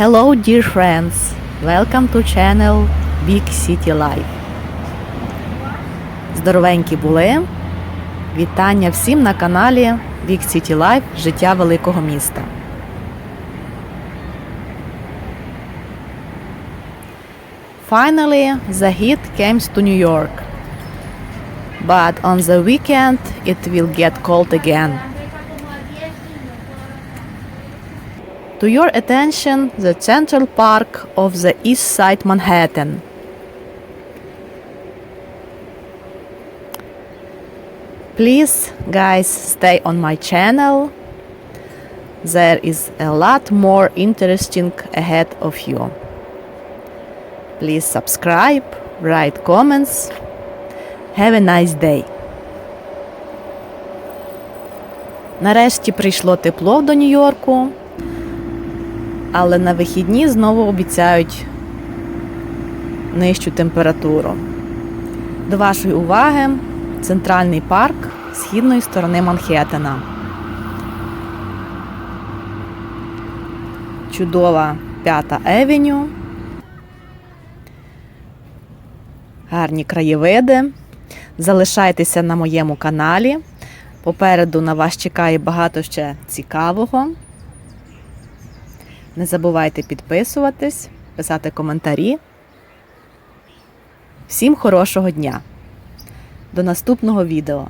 Hello, dear friends. Welcome to channel Big City Life. Здоровенькі були. Вітання всім на каналі Big City Life Життя великого міста. Finally, the heat comes to New York. But on the weekend it will get cold again. To your attention, the Central Park of the East Side Manhattan. Please, guys, stay on my channel. There is a lot more interesting ahead of you. Please subscribe, write comments. Have a nice day. Нарешті прийшло тепло до Нью-Йорку, Але на вихідні знову обіцяють нижчу температуру. До вашої уваги центральний парк східної сторони Манхеттена. Чудова п'ята Евеню. Гарні краєвиди. Залишайтеся на моєму каналі. Попереду на вас чекає багато ще цікавого. Не забувайте підписуватись, писати коментарі. Всім хорошого дня! До наступного відео!